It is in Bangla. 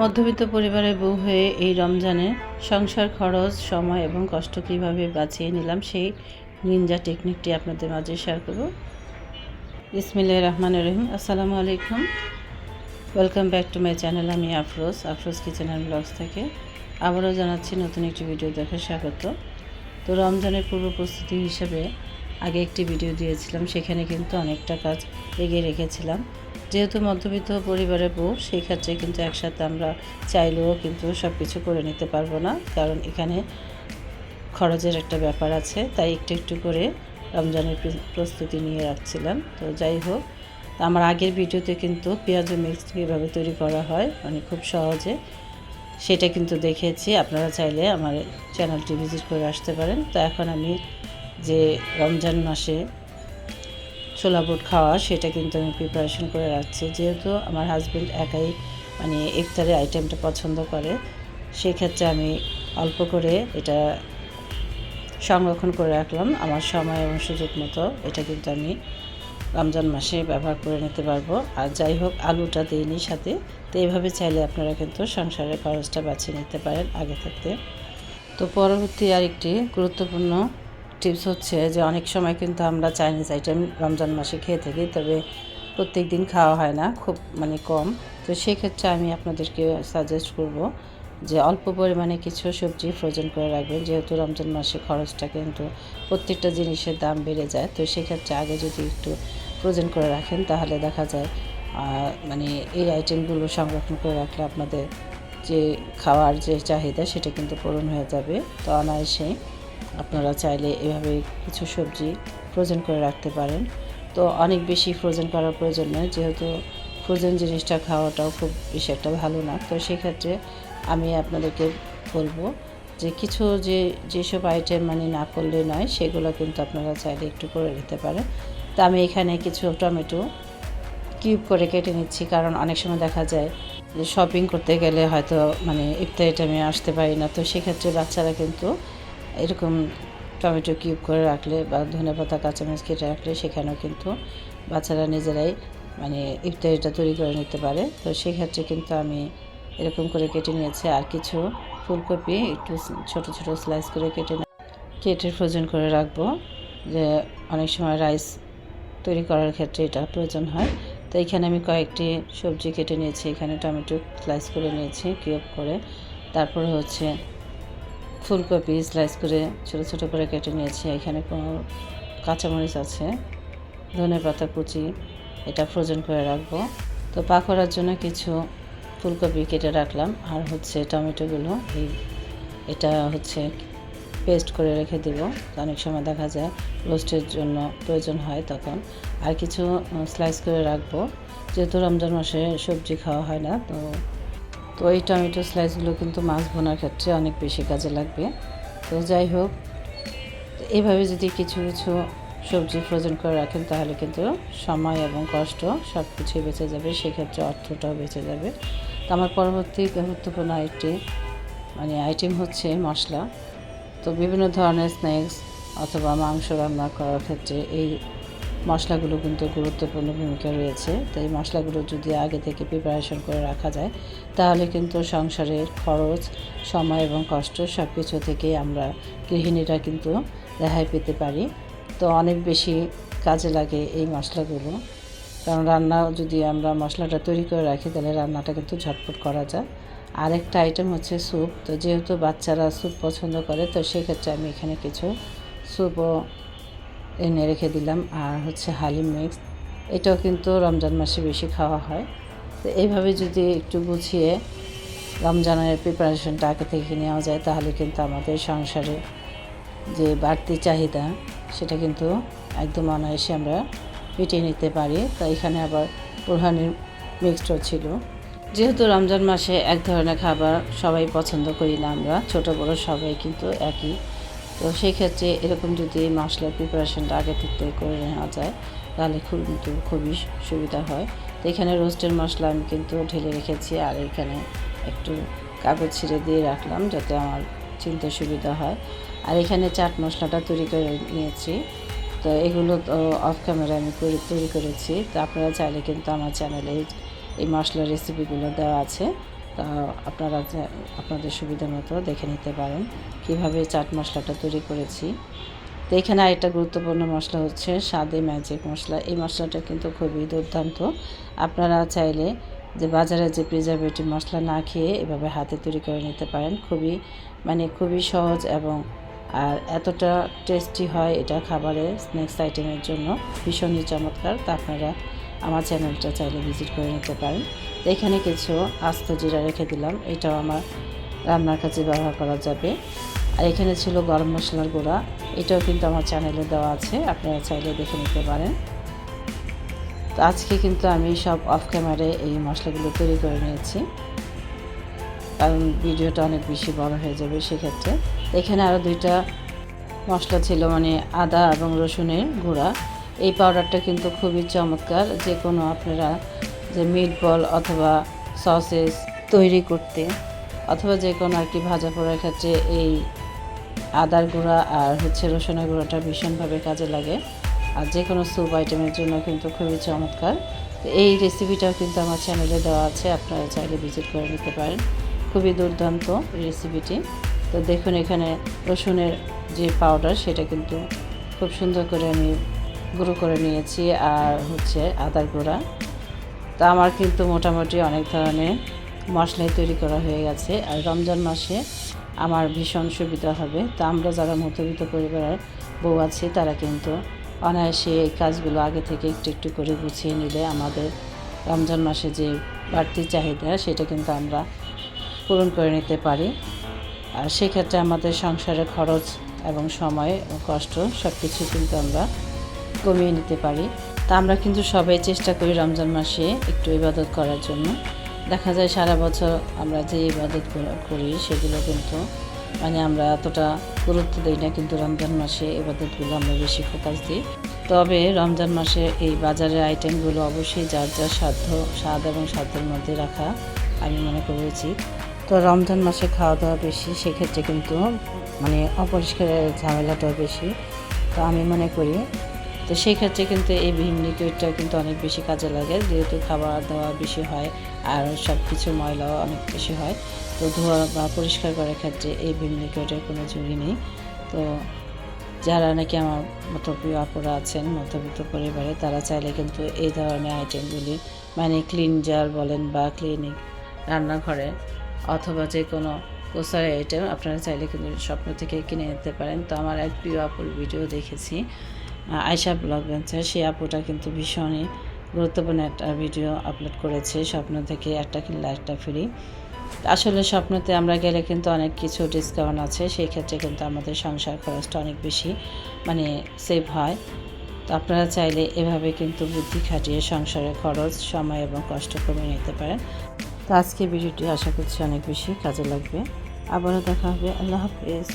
মধ্যবিত্ত পরিবারের বউ হয়ে এই রমজানে সংসার খরচ, সময় এবং কষ্ট কীভাবে বাঁচিয়ে নিলাম, সেই নিনজা টেকনিকটি আপনাদের মাঝে শেয়ার করব। ইসমিল্লাহ রহমান রহিম। আসসালামু আলাইকুম। Welcome back to my channel আমি Afroz Afroz kitchen and blogs থেকে। আবারও জানাচ্ছি নতুন একটি ভিডিও দেখার স্বাগত। তো রমজানের পূর্ব প্রস্তুতি হিসেবে আগে একটি ভিডিও দিয়েছিলাম, সেখানে কিন্তু অনেকটা কাজ এগিয়ে রেখেছিলাম। যেহেতু মধ্যবিত্ত পরিবারের বউ, সেই ক্ষেত্রে কিন্তু একসাথে আমরা চাইলেও কিন্তু সব কিছু করে নিতে পারব না। কারণ এখানে খরচের একটা ব্যাপার আছে, তাই একটু একটু করে রমজানের প্রস্তুতি নিয়ে রাখছিলাম। তো যাই হোক, আমার আগের ভিডিওতে কিন্তু পেঁয়াজ মিক্স কীভাবে তৈরি করা হয় মানে খুব সহজে, সেটা কিন্তু দেখেছি। আপনারা চাইলে আমার চ্যানেলটি ভিজিট করে আসতে পারেন। তো এখন আমি যে রমজান মাসে ছোলা বুট খাওয়া, সেটা কিন্তু আমি প্রিপারেশন করে রাখছি। যেহেতু আমার হাজব্যান্ড একাই মানে ইফতারের আইটেমটা পছন্দ করে, সেক্ষেত্রে আমি অল্প করে এটা সংরক্ষণ করে রাখলাম। আমার সময় এবং সুযোগ মতো এটা কিন্তু আমি রমজান মাসে ব্যবহার করে নিতে পারব। আর যাই হোক, আলুটা দিইনি সাথে, তো এইভাবে চাইলে আপনারা কিন্তু সংসারের খরচটা বাঁচিয়ে নিতে পারেন আগে থাকতে। তো পরবর্তী আরেকটি গুরুত্বপূর্ণ টিপস হচ্ছে যে অনেক সময় কিন্তু আমরা চাইনিজ আইটেম রমজান মাসে খেয়ে থাকি, তবে প্রত্যেক দিন খাওয়া হয় না, খুব মানে কম। তো সেক্ষেত্রে আমি আপনাদেরকে সাজেস্ট করব যে অল্প পরিমাণে কিছু সবজি ফ্রোজেন করে রাখবেন, যেহেতু রমজান মাসে খরচটা কিন্তু প্রত্যেকটা জিনিসের দাম বেড়ে যায়। তো সেক্ষেত্রে আগে যদি একটু ফ্রোজেন করে রাখেন, তাহলে দেখা যায় মানে এই আইটেমগুলো সংরক্ষণ করে রাখলে আপনাদের যে খাওয়ার যে চাহিদা, সেটা কিন্তু পূরণ হয়ে যাবে। তো অনায়াসে আপনারা চাইলে এভাবে কিছু সবজি ফ্রোজেন করে রাখতে পারেন। তো অনেক বেশি ফ্রোজেন করার প্রয়োজন নেই, যেহেতু ফ্রোজেন জিনিসটা খাওয়াটাও খুব বেশি একটা ভালো না। তো সেক্ষেত্রে আমি আপনাদেরকে বলব যে কিছু যে, যেসব আইটেম মানে না করলে নয়, সেগুলো কিন্তু আপনারা চাইলে একটু করে নিতে পারেন। তো আমি এখানে কিছু টমেটো কিউব করে কেটে নিচ্ছি, কারণ অনেক সময় দেখা যায় যে শপিং করতে গেলে হয়তো মানে ইফতারি টাইমে আসতে পারি না। তো সেক্ষেত্রে বাচ্চারা কিন্তু এরকম টমেটো কিউব করে রাখলে বা ধনে পাতা, কাঁচামরিচ কেটে রাখলে সেখানেও কিন্তু বাচ্চারা নিজেরাই মানে ইফতারিটা তৈরি করে নিতে পারে। তো সেক্ষেত্রে কিন্তু আমি এরকম করে কেটে নিয়েছি। আর কিছু ফুলকপি একটু ছোট ছোট স্লাইস করে কেটে কেটে ফ্রোজেন করে রাখব। যে অনেক সময় রাইস তৈরি করার ক্ষেত্রে এটা প্রয়োজন হয়। তো এখানে আমি কয়েকটি সবজি কেটে নিয়েছি। এখানে টমেটো স্লাইস করে নিয়েছি কিউব করে। তারপরে হচ্ছে ফুলকপি স্লাইস করে ছোট ছোট করে কেটে নিয়েছি। এখানে কোনো কাঁচামরিচ আছে, ধনে পাতা কুচি, এটা ফ্রোজেন করে রাখব। তো পাকোড়ার জন্য কিছু ফুলকপি কেটে রাখলাম। আর হচ্ছে টমেটোগুলো এই এটা হচ্ছে পেস্ট করে রেখে দেব। অনেক সময় দেখা যায় রোস্টের জন্য প্রয়োজন হয় তখন। আর কিছু স্লাইস করে রাখব। যেহেতু রমজান মাসে সবজি খাওয়া হয় না, তো তো এই টমেটো স্লাইসগুলো কিন্তু মাছ ভোনার ক্ষেত্রে অনেক বেশি কাজে লাগবে। তো যাই হোক তো এইভাবে যদি কিছু কিছু সবজি ফ্রোজেন করে রাখেন, তাহলে কিন্তু সময় এবং কষ্ট সব কিছুই বেঁচে যাবে, সেক্ষেত্রে অর্থটাও বেঁচে যাবে। তো আমার পরবর্তী গুরুত্বপূর্ণ একটি মানে আইটেম হচ্ছে মশলা। তো বিভিন্ন ধরনের স্ন্যাক্স অথবা মাংস রান্না করার ক্ষেত্রে এই মশলাগুলো কিন্তু গুরুত্বপূর্ণ ভূমিকা রয়েছে। তো এই মশলাগুলো যদি আগে থেকে প্রিপারেশন করে রাখা যায়, তাহলে কিন্তু সংসারের খরচ, সময় এবং কষ্ট সব কিছু থেকেই আমরা গৃহিণীরা কিন্তু রেহাই পেতে পারি। তো অনেক বেশি কাজে লাগে এই মশলাগুলো। কারণ রান্না যদি আমরা মশলাটা তৈরি করে রাখি, তাহলে রান্নাটা কিন্তু ঝটপট করা যায়। আরেকটা আইটেম হচ্ছে স্যুপ তো যেহেতু বাচ্চারা স্যুপ পছন্দ করে, তো সেক্ষেত্রে আমি এখানে কিছু স্যুপও এনে রেখে দিলাম। আর হচ্ছে হালিম মিক্স এটাও কিন্তু রমজান মাসে বেশি খাওয়া হয়। তো এইভাবে যদি একটু গুছিয়ে রমজানের প্রিপারেশনটা আগে থেকে নেওয়া যায়, তাহলে কিন্তু আমাদের সংসারে যে বাড়তি চাহিদা, সেটা কিন্তু একদম অনায়াসে আমরা মিটিয়ে নিতে পারি। তো এখানে আবার প্রধানের মিক্সডও ছিল। যেহেতু রমজান মাসে এক ধরনের খাবার সবাই পছন্দ করি না আমরা, ছোট বড় সবাই কিন্তু একই। তো সেই ক্ষেত্রে এরকম যদি মশলার প্রিপারেশনটা আগে থেকে করে নেওয়া যায়, তাহলে খুব কিন্তু খুবই সুবিধা হয়। তো এখানে রোস্টের মশলা আমি কিন্তু ঢেলে রেখেছি, আর এখানে একটু কাগজ ছিঁড়ে দিয়ে রাখলাম যাতে আমার চিনতে সুবিধা হয়। আর এখানে চাট মশলাটা তৈরি করে নিয়েছি। তো এগুলো তো অফ ক্যামেরা আমি তৈরি করেছি। তো আপনারা চাইলে কিন্তু আমার চ্যানেলে এই মশলার রেসিপিগুলো দেওয়া আছে। তা আপনারা আপনাদের সুবিধা মতো দেখে নিতে পারেন কীভাবে চাট মশলাটা তৈরি করেছি। তো এখানে আরেকটা গুরুত্বপূর্ণ মশলা হচ্ছে স্বাদে ম্যাজিক মশলা। এই মশলাটা কিন্তু খুবই দুর্দান্ত। আপনারা চাইলে যে বাজারে যে প্রিজারভেটিভ মশলা না খেয়ে এভাবে হাতে তৈরি করে নিতে পারেন। খুবই মানে খুবই সহজ এবং, আর এতটা টেস্টি হয় এটা খাবারের স্ন্যাক্স আইটেমের জন্য। ভীষণই চমৎকার। তা আপনারা আমার চ্যানেলটা চাইলে ভিজিট করে নিতে পারেন। এখানে কিছু আস্ত জিরা রেখে দিলাম। এটাও আমার রান্নার কাজে ব্যবহার করা যাবে। আর এখানে ছিল গরম মশলার গুঁড়া। এটাও কিন্তু আমার চ্যানেলে দেওয়া আছে। আপনারা চাইলে দেখে নিতে পারেন। তো আজকে কিন্তু আমি সব অফ ক্যামেরায় এই মশলাগুলো তৈরি করে নিয়েছি। কারণ ভিডিওটা অনেক বেশি বড় হয়ে যাবে সেক্ষেত্রে। এখানে আরও দুইটা মশলা ছিল মানে আদা এবং রসুনের গুঁড়া। এই পাউডারটা কিন্তু খুবই চমৎকার। যে কোনো আপনারা যে মিট বল অথবা সসেস তৈরি করতে অথবা যে কোনো আর কি ভাজা পোড়ার ক্ষেত্রে এই আদার গুঁড়া আর হচ্ছে রসুনের গুঁড়াটা ভীষণভাবে কাজে লাগে। আর যে কোনো স্যুপ আইটেমের জন্য কিন্তু খুবই চমৎকার। এই রেসিপিটাও কিন্তু আমার চ্যানেলে দেওয়া আছে, আপনারা চাইলে ভিজিট করে নিতে পারেন। খুবই দুর্দান্ত রেসিপিটি তো দেখুন এখানে রসুনের যে পাউডার সেটা কিন্তু খুব সুন্দর করে আমি গুঁড়ো করে নিয়েছি আর হচ্ছে আদার গুঁড়া। তো আমার কিন্তু মোটামুটি অনেক ধরনের মশলাই তৈরি করা হয়ে গেছে আর রমজান মাসে আমার ভীষণ সুবিধা হবে। তো আমরা যারা মধ্যবিত্ত পরিবারের বউ আছি, তারা কিন্তু অনায়াসে এই কাজগুলো আগে থেকে একটু একটু করে গুছিয়ে নিলে আমাদের রমজান মাসে যে বাড়তি চাহিদা, সেটা কিন্তু আমরা পূরণ করে নিতে পারি। আর সেক্ষেত্রে আমাদের সংসারের খরচ এবং সময় ও কষ্ট সব কিছু কিন্তু আমরা কমিয়ে নিতে পারি। তা আমরা কিন্তু সবাই চেষ্টা করি রমজান মাসে একটু ইবাদত করার জন্য। দেখা যায় সারা বছর আমরা যে ইবাদত করি সেগুলো কিন্তু মানে আমরা এতটা গুরুত্ব দিই না, কিন্তু রমজান মাসে ইবাদতগুলো আমরা বেশি ফোকাস দিই। তবে রমজান মাসে এই বাজারের আইটেমগুলো অবশ্যই যার যার সাধ্য, স্বাদ এবং সাধ্যের মধ্যে রাখা আমি মনে করি উচিত। তো রমজান মাসে খাওয়া দাওয়া বেশি, সেক্ষেত্রে কিন্তু মানে অপরিষ্কারের ঝামেলাটাও বেশি। তো আমি মনে করি তো সেই ক্ষেত্রে কিন্তু এই ভিম লিকুইডটা কিন্তু অনেক বেশি কাজে লাগে, যেহেতু খাবার দাওয়া বেশি হয় আর সব কিছু ময়লাও অনেক বেশি হয়। তো ধোয়া বা পরিষ্কার করার ক্ষেত্রে এই ভিম লিকুইডের কোনো ঝুঁকি নেই। তো যারা নাকি আমার মতো প্রিয় আপুরা আছেন, মধ্যবিত্ত পরিবারে, তারা চাইলে কিন্তু এই ধরনের আইটেমগুলি মানে ক্লিনজার বলেন বা ক্লিনিক রান্নাঘরে অথবা যে কোনো গ্রোসারি আইটেম আপনারা চাইলে কিন্তু স্বপ্ন থেকে কিনে নিতে পারেন। তো আমার এক প্রিয় আপুর ভিডিও দেখেছি। আয়শা ব্লগ ভেঞ্চার সেই আপুটা কিন্তু ভীষণই গুরুত্বপূর্ণ একটা ভিডিও আপলোড করেছে, স্বপ্ন থেকে একটা কিনলে একটা ফ্রি আসলে স্বপ্নতে আমরা গেলে কিন্তু অনেক কিছু ডিসকাউন্ট আছে, সেই ক্ষেত্রে কিন্তু আমাদের সংসার খরচটা অনেক বেশি মানে সেভ হয়। তো আপনারা চাইলে এভাবে কিন্তু বুদ্ধি খাটিয়ে সংসারের খরচ, সময় এবং কষ্ট কমিয়ে নিতে পারেন। তো আজকে ভিডিওটি আশা করছি অনেক বেশি কাজে লাগবে। আবারও দেখা হবে, আল্লাহ হাফেজ।